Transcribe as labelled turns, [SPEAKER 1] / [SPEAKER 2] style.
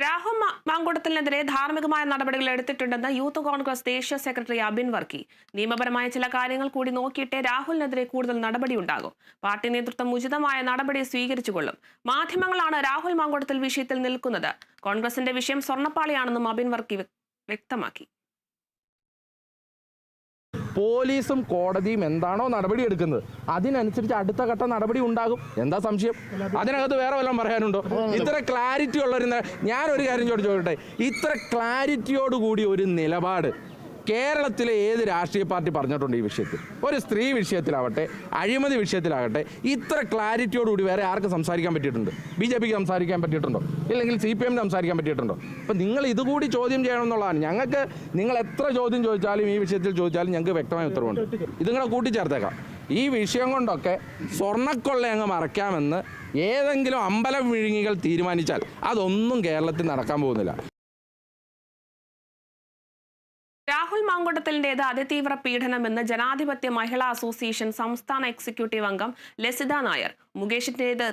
[SPEAKER 1] രാഹുൽ മാങ്കുടത്തിനെതിരെ ധാർമ്മികമായ നടപടികൾ എടുത്തിട്ടുണ്ടെന്ന് യൂത്ത് കോൺഗ്രസ് ദേശീയ സെക്രട്ടറി അബിൻ വർക്കി. നിയമപരമായ ചില കാര്യങ്ങൾ കൂടി നോക്കിയിട്ടേ രാഹുലിനെതിരെ കൂടുതൽ നടപടി ഉണ്ടാകും പാർട്ടി നേതൃത്വം ഉചിതമായ നടപടി സ്വീകരിച്ചുകൊള്ളും. മാധ്യമങ്ങളാണ് രാഹുൽ മാങ്കൂട്ടത്തിൽ വിഷയത്തിൽ നിൽക്കുന്നത്. കോൺഗ്രസിന്റെ വിഷയം സ്വർണപ്പാളിയാണെന്നും അബിൻ വർക്കി വ്യക്തമാക്കി.
[SPEAKER 2] പോലീസും കോടതിയും എന്താണോ നടപടി എടുക്കുന്നത്? അതിനനുസരിച്ച് അടുത്ത ഘട്ട നടപടി ഉണ്ടാകും. എന്താ സംശയം? അതിനകത്ത് വേറെ വല്ലതും പറയാനുണ്ടോ? ഇത്ര ക്ലാരിറ്റി ഉള്ളൊരു ഒരു കാര്യം ചോദിച്ചോട്ടെ. ഇത്ര ക്ലാരിറ്റിയോടുകൂടി ഒരു നിലപാട് കേരളത്തിലെ ഏത് രാഷ്ട്രീയ പാർട്ടി പറഞ്ഞിട്ടുണ്ട് ഈ വിഷയത്തിൽ? ഒരു സ്ത്രീ വിഷയത്തിലാവട്ടെ അഴിമതി വിഷയത്തിലാകട്ടെ ഇത്ര ക്ലാരിറ്റിയോടുകൂടി വേറെ ആർക്ക് സംസാരിക്കാൻ പറ്റിയിട്ടുണ്ട്? ബി ജെ പിക്ക് സംസാരിക്കാൻ പറ്റിയിട്ടുണ്ടോ? ഇല്ലെങ്കിൽ സി പി എമ്മിന് സംസാരിക്കാൻ പറ്റിയിട്ടുണ്ടോ? അപ്പം നിങ്ങൾ ഇതുകൂടി ചോദ്യം ചെയ്യണം എന്നുള്ളതാണ് ഞങ്ങൾക്ക് നിങ്ങൾ എത്ര ചോദ്യം ചോദിച്ചാലും ഈ വിഷയത്തിൽ ചോദിച്ചാലും ഞങ്ങൾക്ക് വ്യക്തമായ ഉത്തരവുണ്ട്. ഇതുങ്ങളെ കൂട്ടിച്ചേർത്തേക്കാം. ഈ വിഷയം കൊണ്ടൊക്കെ സ്വർണക്കൊള്ള അങ്ങ് മറയ്ക്കാമെന്ന് ഏതെങ്കിലും അമ്പലം വിഴുങ്ങികൾ തീരുമാനിച്ചാൽ അതൊന്നും കേരളത്തിൽ നടക്കാൻ പോകുന്നില്ല.
[SPEAKER 1] രാഹുൽ മാങ്കൂട്ടത്തിലിന്റേത് അതിതീവ്ര പീഡനമെന്ന് ജനാധിപത്യ മഹിളാ അസോസിയേഷൻ സംസ്ഥാന എക്സിക്യൂട്ടീവ് അംഗം ലസിത നായർ. മുകേഷിന്റേത്